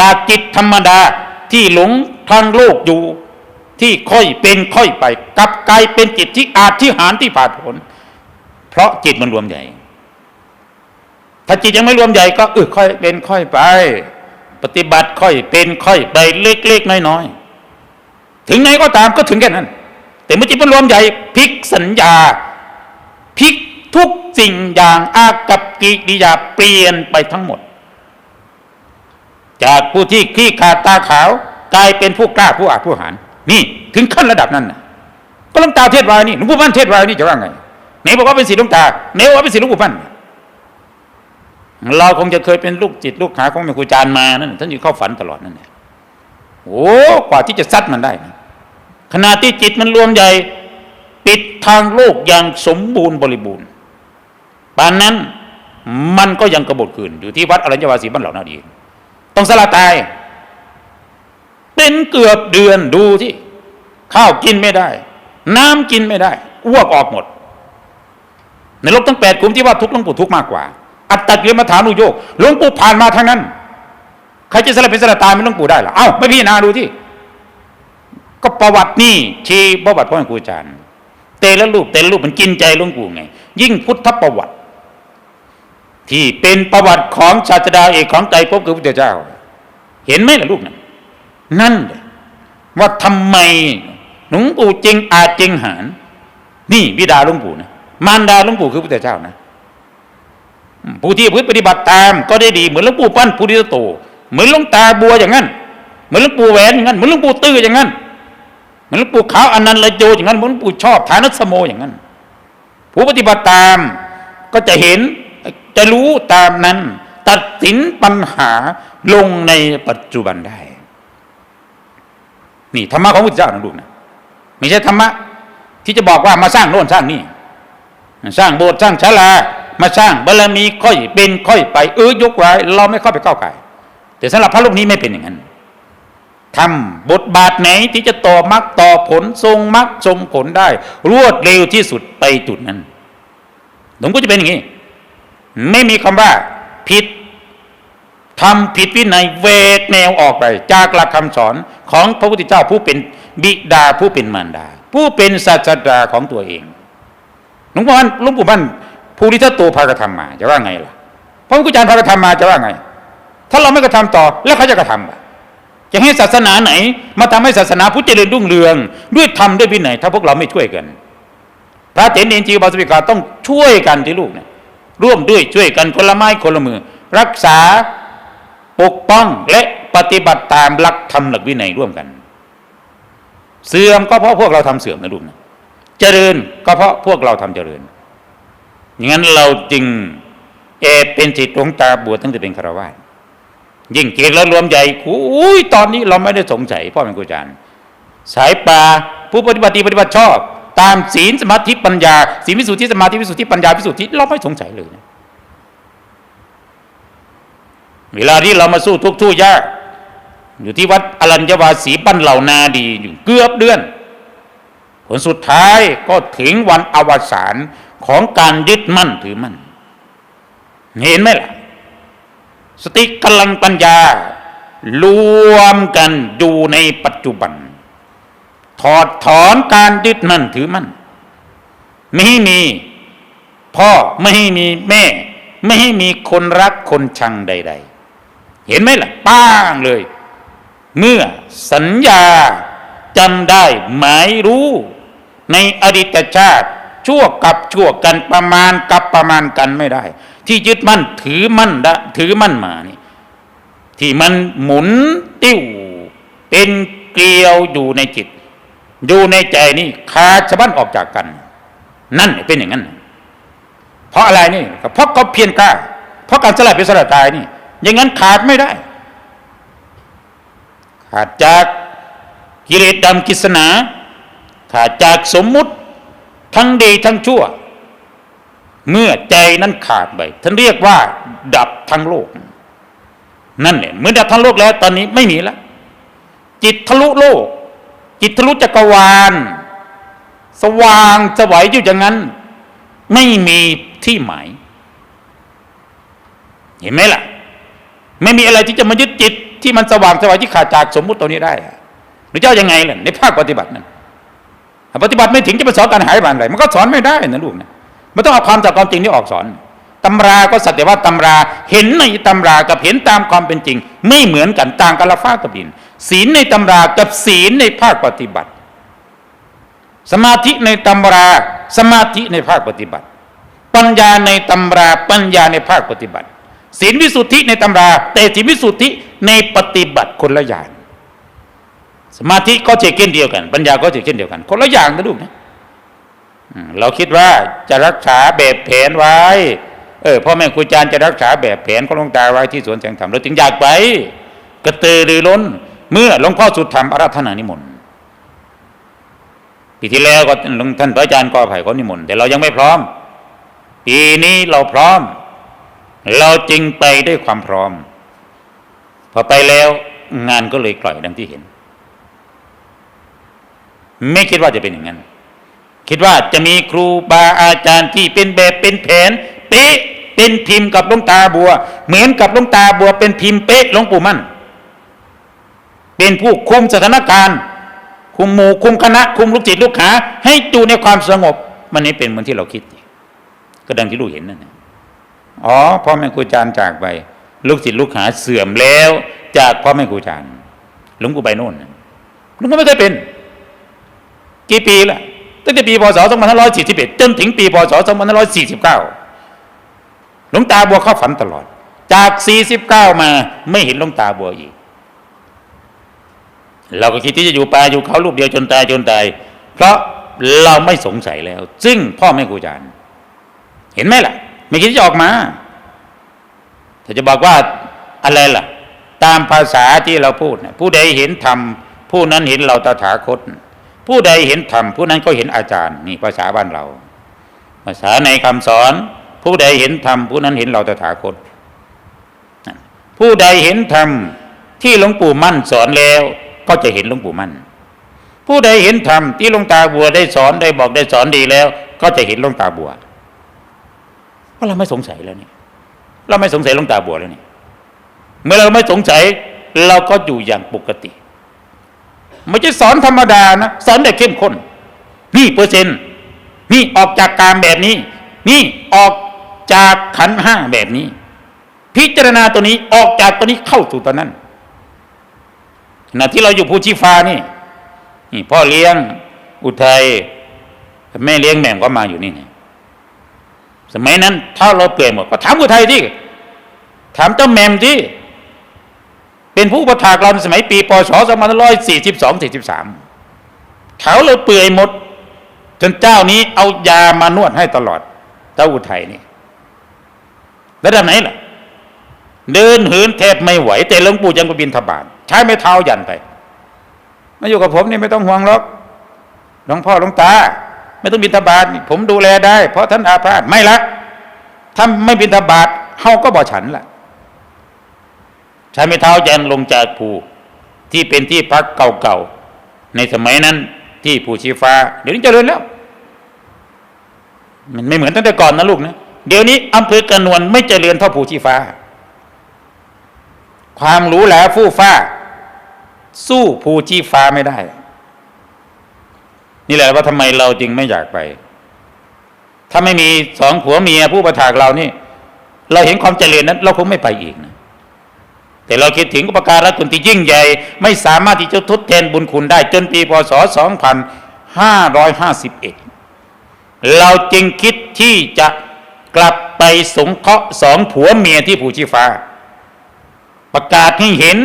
จากจิตธรรมดาที่หลงทางโลกอยู่ ที่ค่อยเป็นค่อยไปกลับกลายเป็นจิตที่อาจที่หารที่ผ่านผล เพราะจิตมันรวมใหญ่ ถ้าจิตยังไม่รวมใหญ่ก็เออค่อยเป็นค่อยไป ปฏิบัติค่อยเป็นค่อยไปเล็กๆน้อยๆถึงไหนก็ตามก็ถึงแค่นั้น แต่เมื่อจิตมันรวมใหญ่พลิกสัญญาพลิกทุกสิ่งอย่างอากับกิริยาเปลี่ยนไปทั้งหมด จากผู้ที่ขี้ขาดตาขาว กลายเป็นผู้กล้าผู้อาจผู้หารนี่ถึงขั้นระดับนั้นนะก็หลวงตาเทศวายนี่หลวงปู่มั่นเทศวายนี่จะว่าไงไหนบอกว่าเป็นศิษย์หลวงตาไหนบอกว่าเป็นศิษย์หลวงปู่มั่นเราคงจะเคยเป็นลูกจิตลูกหาของแม่ครูจารย์มานั่นท่านอยู่เข้าฝันตลอดนั่นแหละโอ้กว่าที่จะซัดมันได้นะขณะที่จิตมันรวมใหญ่ปิดทางโลกอย่างสมบูรณ์บริบูรณ์ปานนั้นมันก็ยังกระบฏคืนอยู่ที่วัดอรัญญวาสีบ้านเหล่านาดี ต้องสละตาย เป็นเกือบเดือนดูที่ข้าวกินไม่ได้ น้ำกินไม่ได้อ้วกออกหมด ในลบทั้งแปดกลุ่มที่ว่าทุกข์หลวงปู่ทุกข์มากกว่า อัตตกิลมาฐานุโยกหลวงปู่ผ่านมาทางนั้นใครจะสละเป็นสละตายไม่หลวงปู่ได้หรอเอ้าไม่พิจารณาดูที่ก็ประวัตินี่ชี้ประวัติพ่อครูอาจารย์เตละรูปเตละรูปมันกินใจหลวงปู่ไง ยิ่งพุทธประวัติ ที่เป็นประวัติของศาสดาเอกของใจพบคือพระพุทธเจ้า เห็นไหมล่ะลูกนั่นนั่นเลยว่าทำไมหลวงปู่จึงอาจจึงหารนี่บิดาหลวงปู่นะมารดาหลวงปู่คือพระพุทธเจ้านะผู้ที่พึ่ปฏิบัติตาม ก็ได้ดีเหมือนหลวงปู่ปั้นปุริสโต เหมือนหลวงตาบัวอย่างนั้น เหมือนหลวงปู่แหวนอย่างนั้น เหมือนหลวงปู่ตื้ออย่างนั้น เหมือนหลวงปู่ขาวอนันต์ละโยอย่างนั้น เหมือนหลวงปู่ชอบฐานัสโมอย่างนั้น ผู้ปฏิบัติตามก็จะเห็น จะรู้ตามนั้น ตัดสินปัญหาลงในปัจจุบันได้ นี่ธรรมะของพระพุทธเจ้านะลูกนะไม่ใช่ธรรมะที่จะบอกว่ามาสร้างโน่นสร้างนี่สร้างโบสถ์สร้างศาลามาสร้างบารมีค่อยเป็นค่อยไปเออยกไว้เราไม่เข้าไปก้าวไก่แต่สำหรับพระลูกนี้ไม่เป็นอย่างนั้นทำบทบาทไหนที่จะต่อมรรคต่อผลทรงมรรคทรงผลได้ รวดเร็วที่สุดไปจุดนั้นหลวงก็จะเป็นอย่างนี้ ไม่มีคำว่าผิดทำผิดวินัยเวกแนวออกไป จากหลักคำสอนของพระพุทธเจ้าผู้เป็นบิดาผู้เป็นมารดา ผู้เป็นศาสดาของตัวเองหลวงปู่มั่นหลวงปู่มั่นภูริทัตโตพากระทำมา จะว่าไงล่ะพระพุทธเจ้าพากระทำมาจะว่าไง ถ้าเราไม่กระทำต่อแล้วเขาจะกระทำอะจะให้ศาสนาไหน มาทำให้ศาสนาพุทธเจริญรุ่งเรือง ด้วยธรรมด้วยวินัยถ้าพวกเราไม่ช่วยกัน พระเถรเนจีบาสวิกาต้องช่วยกันที่ลูกเนี่ย ร่วมด้วยช่วยกันคนละไม้คนละมือ รักษาปกป้องและปฏิบัติตามหลักธรรมหลักวินัยร่วมกัน เสื่อมก็เพราะพวกเราทำเสื่อมนะลูกนะเจริญก็เพราะพวกเราทำเจริญอย่างนั้นเราจึงเอเป็นจิตหลวงตาบวชตั้งแต่เป็นคารวาสยิ่งเกณฑ์แล้วรวมใหญ่อุ้ยตอนนี้เราไม่ได้สงสัยพ่อเป็นครูอาจารย์ สายป่าผู้ปฏิบัติปฏิบัติชอบ ตามศีลสมาธิปัญญาศีลวิสุทธิสมาธิวิสุทธิปัญญาวิสุทธิเราไม่สงสัยเลยนะเวลาที่เรามาสู้ทุกทุกยากอยู่ที่วัดอรัญญวาสีปั้นเหล่านาดีอยู่เกือบเดือน ผลสุดท้ายก็ถึงวันอวสานของการยึดมั่นถือมั่นเห็นไหมล่ะ สติกำลังปัญญารวมกันอยู่ในปัจจุบัน ถอดถอนการยึดมั่นถือมั่นไม่ให้มีพ่อไม่ให้มีแม่ ไม่ให้มีคนรักคนชังใด ๆ เห็นไหมล่ะ ป้างเลย เมื่อสัญญาจำได้หมายรู้ ในอดีตชาติ ชั่วกับชั่วกันประมาณกับประมาณกันไม่ได้ ที่ยึดมั่นถือมั่นดะถือมั่นมานี่ที่มันหมุนติ้วเป็นเกลียวอยู่ในจิต อยู่ในใจนี่ขาดสะบั้นออกจากกัน นั่นเป็นอย่างนั้น เพราะอะไรนี่เพราะเขาเพียรกล้า เพราะการสลายเป็นสลายตายนี่ อย่างนั้นขาดไม่ได้ ขาดจากกิเลสดำกิศนาขาดจากสมมุติทั้งดีทั้งชั่ว เมื่อใจนั้นขาดไปท่านเรียกว่า ดับทั้งโลก นั่นเนี่ยเมื่อดับทั้งโลกแล้ว ตอนนี้ไม่มีแล้วจิตทะลุโลก จิตทะลุจักรวาล สว่างสวัยอยู่อย่างนั้น ไม่มีที่หมาย เห็นไหมล่ะ ไม่มีอะไรที่จะมายึดจิตที่มันสว่างสวายที่ขาดจากสมมุติตัวนี้ได้หรือเจ้ายังไงล่ะในภาคปฏิบัตินั้นปฏิบัติไม่ถึงจะไปสอนการหายบานอะไรมันก็สอนไม่ได้นะลูกนะมันต้องเอาความจากความจริงนี่ออกสอน ตำราก็สัตย์ว่าตำราเห็นในตำรากับเห็นตามความเป็นจริง ไม่เหมือนกันต่างกันละฟ้ากับดิน ศีลในตำรากับศีลในภาคปฏิบัติ สมาธิในตำราสมาธิในภาคปฏิบัติ ปัญญาในตำราปัญญาในภาคปฏิบัติ ศีลวิสุทธิในตำรา แต่ศีลวิสุทธิในปฏิบัติคนละอย่างสมาธิก็เช่นเดียวกัน ปัญญาก็เช่นเดียวกัน คนละอย่างนะลูกนะเราคิดว่าจะรักษาแบบแผนไว้ เออพ่อแม่ครูอาจารย์จะรักษาแบบแผนของหลวงตาไว้ที่สวนแสงธรรมเราจึงอยากไปกระตือรือร้น เมื่อหลวงพ่อสุดธรรมอาราธนานิมนต์ปีที่แล้วก็หลวงท่านพระอาจารย์ก็ไผ่เขานิมนต์แต่เรายังไม่พร้อม ปีนี้เราพร้อม เราจึงไปด้วยความพร้อม พอไปแล้วงานก็เลยกล่อยดังที่เห็น ไม่คิดว่าจะเป็นอย่างนั้น คิดว่าจะมีครูบาอาจารย์ที่เป็นแบบเป็นแผน เป๊ะ เป็นพิมพ์กับลงตาบัว เหมือนกับลงตาบัว เป็นพิมพ์เป๊ะหลวงปู่มั่น เป็นผู้คุมสถานการณ์ คุมหมู่คุมคณะ คุมลูกจิตลูกหาให้อยู่ในความสงบ มันนี่เป็นเหมือนที่เราคิด ก็ดังที่ลูกเห็นนั่นอ๋อพ่อแม่ครูอาจารย์จากไป ลูกศิษย์ลูกหาเสื่อมแล้ว จากพ่อแม่ครูอาจารย์หลวงปู่ไปโน่นหลวงปู่ไม่เคยเป็นกี่ปีละตั้งแต่ปีพศ2541จนถึงปีพศ2549 หลวงตาบัวเข้าฝันตลอด จาก49มาไม่เห็นหลวงตาบัวอีก เราก็คิดที่จะอยู่ป่าอยู่เขาลูกเดียวจนตายจนตาย เพราะเราไม่สงสัยแล้ว ซึ่งพ่อแม่ครูอาจารย์เห็นไหมล่ะ ไม่คิดจะออกมาถ้าจะบอกว่าอะไรล่ะ ตามภาษาที่เราพูดนะผู้ใดเห็นธรรมผู้นั้นเห็นเราตถาคต ผู้ใดเห็นธรรมผู้นั้นก็เห็นอาจารย์ นี่ภาษาบ้านเรา ภาษาในคำสอน ผู้ใดเห็นธรรมผู้นั้นเห็นเราตถาคต ผู้ใดเห็นธรรมที่หลวงปู่มั่นสอนแล้ว ก็จะเห็นหลวงปู่มั่น ผู้ใดเห็นธรรมที่หลวงตาบัวได้สอนได้บอกได้สอนดีแล้ว ก็จะเห็นหลวงตาบัวเพราะเราไม่สงสัยแล้วนี่เราไม่สงสัยหลวงตาบัวแล้วนี่เมื่อเราไม่สงสัยเราก็อยู่อย่างปกติไม่ใช่สอนธรรมดานะสอนแบบเข้มข้นนี่เปอร์เซ็นต์นี่ออกจากกามแบบนี้ นี่ออก จากขันห้าแบบนี้ พิจารณาตัวนี้ออกจากตัวนี้เข้าสู่ตัวนั้นขณะที่เราอยู่ภูชีฟ้านี่นี่พ่อเลี้ยงอุทัยแม่เลี้ยงแหม่มก็มาอยู่นี่ไงสมัยนั้น ถ้าเราเปลี่ยนหมดก็ถามอุทัยที่ถามเจ้าแหม่มที่เป็นผู้ประทากเราในสมัยปีปศ2542 43เขาเลยเปื่อยหมด จนเจ้านี้เอายามานวดให้ตลอดเจ้าอุทัยนี่ ระดับไหนล่ะ เดินเหินแทบไม่ไหว แต่หลวงปู่ยังไปบินทบาทใช้ไม้เท้ายันไป มาอยู่กับผมนี่ไม่ต้องห่วงหรอกหลวงพ่อหลวงตา ไม่ต้องบินทบาทผมดูแลได้ เพราะท่านอาพาธไม่ละถ้าไม่บินทบาทเฮาก็บ่ฉันละใช้ไม้เท้ายันลงจากภูที่เป็นที่พักเก่าๆในสมัยนั้นที่ภูชีฟ้า เดี๋ยวนี้เจริญแล้ว มันไม่เหมือนตั้งแต่ก่อนนะลูกนะ เดี๋ยวนี้อำเภอกระนวลไม่เจริญเท่าภูชีฟ้า ความรู้แหลฟู่ฟ้า สู้ภูชีฟ้าไม่ได้ นี่แหละว่าทำไมเราจึงไม่อยากไป ถ้าไม่มีสองผัวเมียผู้ประทากเรานี่ เราเห็นความเจริญนั้น เราคงไม่ไปอีกนะแต่เราคิดถึงอุปการะคุณที่ยิ่งใหญ่ ไม่สามารถที่จะทดแทนบุญคุณได้ จนปีพศ 2551 เราจึงคิดที่จะ กลับไปสงเคราะห์สองผัวเมียที่ภูชีฟ้า ประกาศให้เห็น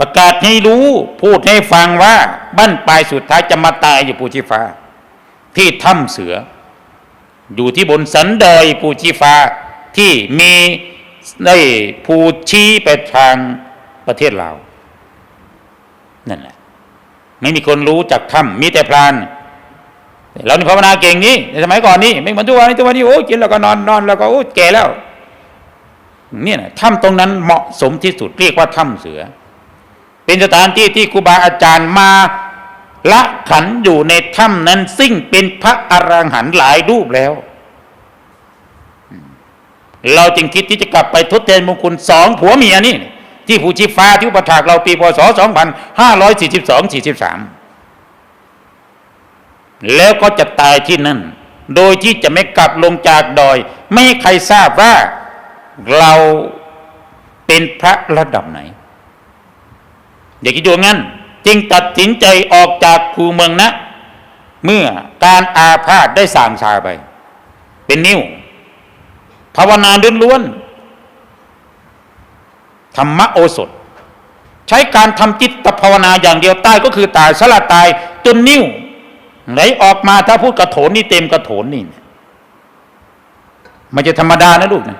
ประกาศให้รู้ พูดให้ฟังว่าบ้านปลายสุดท้ายจะมาตายอยู่ภูชีฟ้า ที่ถ้ำเสือ อยู่ที่บนสันดอยภูชีฟ้าที่มีได้ภูชี้ไปทางประเทศลาวนั่นแหละไม่มีคนรู้จักถ้ำมีแต่พราน เรานี่ภาวนาเก่งนี้ในสมัยก่อนนี่ไม่เหมือนทุกวันนี้ทุกวันนี้โอ้กินแล้วก็นอนนอนแล้วก็โอ้แก่แล้วเนี่ยนะถ้ำตรงนั้นเหมาะสมที่สุดเรียกว่าถ้ำเสือ เป็นสถานที่ที่ครูบาอาจารย์มาละขันอยู่ในถ้ำนั้น ซึ่งเป็นพระอรหันต์หลายรูปแล้ว เราจึงคิดที่จะกลับไปทดแทนมงคลสองผัวเมียนี่ ที่ภูชีฟ้าที่อุปถากเราปีพศ2542 43 แล้วก็จะตายที่นั่น โดยที่จะไม่กลับลงจากดอย ไม่ให้ใครทราบว่าเราเป็นพระระดับไหน อย่าคิดดูงั้น จึงตัดสินใจออกจากภูเมืองนะ เมื่อการอาพาธได้สั่งชาไป เป็นนิ้ว ภาวนาล้วนๆธรรมโอสถ ใช้การทำจิตภาวนาอย่างเดียวตายก็คือตายสละตายจนนิ้ว ไหลออกมาถ้าพูดกระโถนนี่เต็มกระโถนนี่มันจะธรรมดานะลูกนะ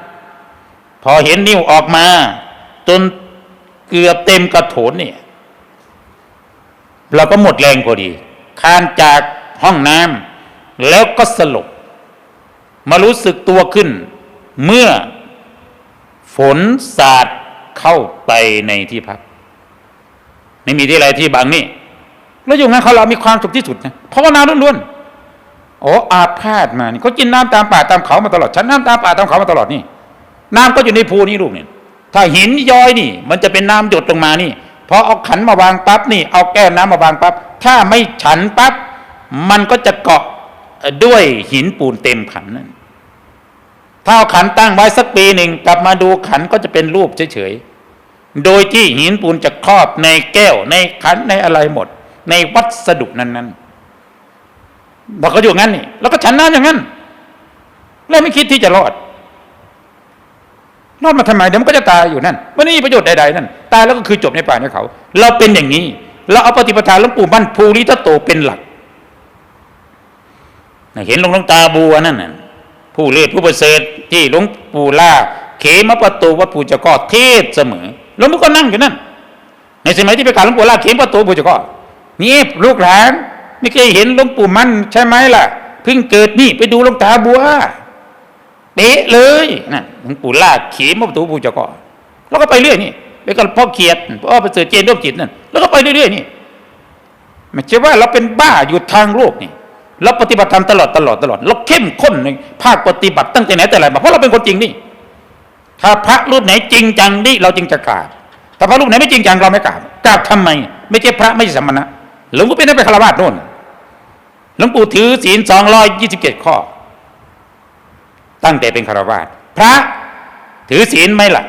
พอเห็นนิ้วออกมา จนเกือบเต็มกระโถนเนี่ยเราก็หมดแรงพอดีคานจากห้องน้ำแล้วก็สลบมารู้สึกตัวขึ้น เมื่อฝนสาดเข้าไปในที่พัก ไม่มีที่อะไรที่บางนี่ แล้วอยู่งั้นเขาเรามีความสุขที่สุดนะเพราะว่าน้ำล้วนๆโอ้อาพาธมานี่เขากินน้ำตามป่าตามเขามาตลอดฉันน้ำตามป่าตามเขามาตลอดนี่ น้ำก็อยู่ในภูนี่ลูกเนี่ยถ้าหินย้อยนี่ มันจะเป็นน้ำหยดลงมานี่พอเอาขันมาวางปั๊บนี่เอาแก้วน้ำมาวางปั๊บถ้าไม่ฉันปั๊บมันก็จะเกาะด้วยหินปูนเต็มขันนั่นถ้าเอาขันตั้งไว้สักปีหนึ่งกลับมาดูขันก็จะเป็นรูปเฉยๆโดยที่หินปูนจะครอบในแก้วในขันในอะไรหมด ในวัสดุนั้นๆเราก็อยู่งั้นนี่แล้วก็ฉันน้ำอย่างนั้น แล้วไม่คิดที่จะรอดรอดมาทำไมเดี๋ยวมันก็จะตายอยู่นั่นไม่ได้มีประโยชน์ใดๆนั่นตายแล้วก็คือจบในป่าในเขา เราเป็นอย่างนี้ เราเอาปฏิปทาหลวงปู่มั่นภูริทัตโตเป็นหลักเห็นหลวงหลวงตาบัวนั่นน่ะผู้เลิศผู้ประเสริฐที่หลวงปู่ล่าเขมประตูวัดปูจก็เทศเสมอหลวงปู่ก็นั่งอยู่นั่นในสมัยที่ไปกราบหลวงปู่ล่าเขมประตูปูจก็ นี่ลูกหลาน ไม่เคยเห็นหลวงปู่มั่นใช่ไหมล่ะเพิ่งเกิดนี่ไปดูหลวงตาบัวเป๊ะเลยนั่นหลวงปู่ล่าเขมประตูปู่เจ้าก็แล้วก็ไปเรื่อยนี่ไปกับพ่อเขียดพ่อประเสริฐเจนร่วมจิตนั่นแล้วก็ไปเรื่อยๆนี่ไม่ใช่ว่าเราเป็นบ้าอยู่ทางโลกนี่เราปฏิบัติธรรมตลอดตลอดตลอดเราเข้มข้นในภาคปฏิบัติตั้งแต่ไหนแต่ไรมาเพราะเราเป็นคนจริงนี่ถ้าพระรูปไหนจริงจังนี่เราจึงจะกราบถ้าพระรูปไหนไม่จริงจังเราไม่กราบกราบทำไม ไม่ใช่พระไม่ใช่สมณะ หลวงปู่เป็นนักไปคารวะโน่นหลวงปู่ถือศีลสองร้อยยี่สิบเจ็ดข้อ ตั้งแต่เป็นคารวะพระถือศีลไหมล่ะ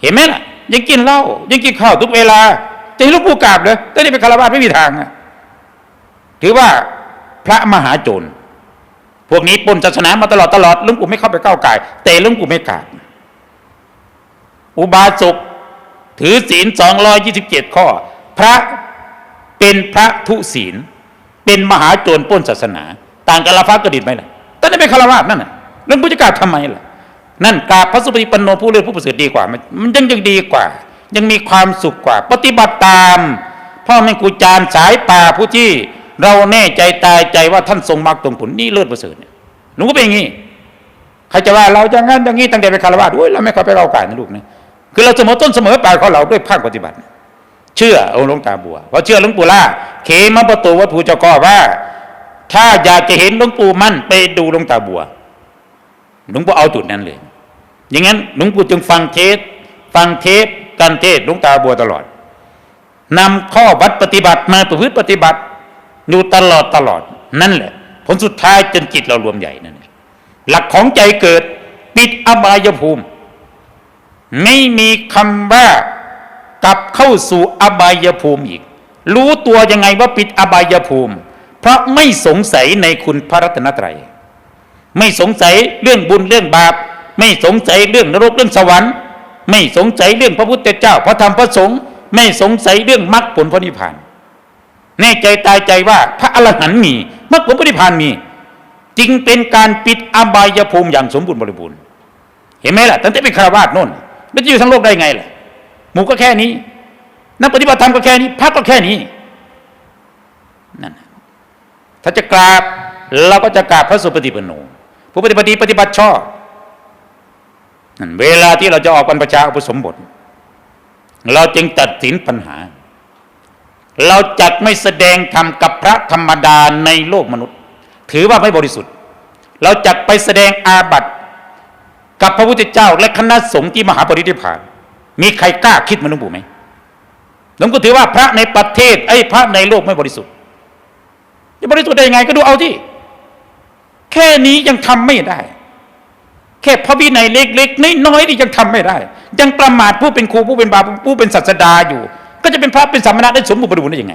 เห็นไหมล่ะ ยังกินเหล้ายังกินข้าวทุกเวลา จะให้หลวงปู่กราบเลยแต่นี่เป็นคารวะไม่มีทางอะถือว่าพระมหาโจรพวกนี้ปนศาสนามาตลอดตลอดหลุงปู่ไม่เข้าไปก้าวไก่แต่หลุงปู่ไม่กราบอุบาสกถือศีลสองร้อยยี่สิบเจ็ดข้อ พระ เป็นพระทุศีล เป็นมหาโจรป้นศาสนา ต่างกับลาฟ้ากระดิษไหมล่ะต่นั่นเป็นคารวะนั่นน่ะหลุงปู่จะกาบทำไมล่ะ นั่นกาพระสุปฏิปันโนผู้เลือผู้ประเสริฐดีกว่า มันยังยังดีกว่า ยังมีความสุขกว่า ปฏิบัติตามพ่อแม่ครูอาจารย์สายป่าผู้ที่เราแน่ใจตายใจว่าท่านทรงมรรคตรงผลนี่เลิศประเสริฐเนี่ยหลวงก็เป็นอย่างนี้ใครจะว่าเราจะงั้นอย่างนี้ตั้งแต่เป็นคารวะด้วยเราไม่เข้าไปเราการนะลูกนะคือเราเสมอต้นเสมอปลายของเราด้วยภาคปฏิบัติ เชื่อองค์หลวงตาบัวเพราะเชื่อหลวงปู่ล่าเขมประตูวัดภูเจ้าก็ว่า ถ้าอยากจะเห็นหลวงปู่มั่นไปดูหลวงตาบัวหลวงปู่เอาจุดนั้นเลย อย่างนั้นหลวงปู่จึงฟังเทศฟังเทปการเทศหลวงตาบัวตลอดนำข้อวัดปฏิบัติมาประพฤติปฏิบัติอยู่ตลอดตลอดนั่นแหละ ผลสุดท้ายจนจิตเรารวมใหญ่นั่นหลักของใจเกิดปิดอบายภูมิ ไม่มีคำว่า กลับเข้าสู่อบายภูมิอีก รู้ตัวยังไงว่าปิดอบายภูมิ เพราะไม่สงสัยในคุณพระรัตนตรัย ไม่สงสัยเรื่องบุญเรื่องบาป ไม่สงสัยเรื่องนรกเรื่องสวรรค์ ไม่สงสัยเรื่องพระพุทธเจ้า พระธรรมพระสงฆ์ไม่สงสัยเรื่องมรรคผลพระนิพพานแน่ใจตายใจว่าพระอรหันต์มีมรรคผลพระนิพพานมี จึงเป็นการปิดอบายภูมิอย่างสมบูรณ์บริบูรณ์เห็นไหมล่ะตั้งแต่เป็นคารวาสโน่นมันจะอยู่ทั้งโลกได้ไงล่ะ หมู่ก็แค่นี้ นักปฏิบัติธรรมก็แค่นี้พระก็แค่นี้นั่นถ้าจะกราบเราก็จะกราบพระสุปฏิปนโนผู้ปฏิบัติดีปฏิบัติชอบนั่นเวลาที่เราจะออกบรรพชาอุปสมบท เราจึงตัดสินปัญหา เราจัดไม่แสดงธรรมกับพระธรรมดาในโลกมนุษย์ ถือว่าไม่บริสุทธิ์ เราจัดไปแสดงอาบัติกับพระพุทธเจ้าและคณะสงฆ์ที่มหาปรินิพพาน มีใครกล้าคิดเหมือนหลวงปู่ไหมหลวงปู่ถือว่าพระในประเทศไอ้พระในโลกไม่บริสุทธิ์จะบริสุทธิ์ได้ยังไงก็ดูเอาที่แค่นี้ยังทำไม่ได้ แค่พระวินัยเล็กๆน้อยๆนี่ยังทำไม่ได้ ยังประมาทผู้เป็นครูผู้เป็นบาผู้เป็นศาสดาอยู่ ก็จะเป็นพระเป็นสามเณรได้สมบูรณ์บริบูรณ์ได้ยังไง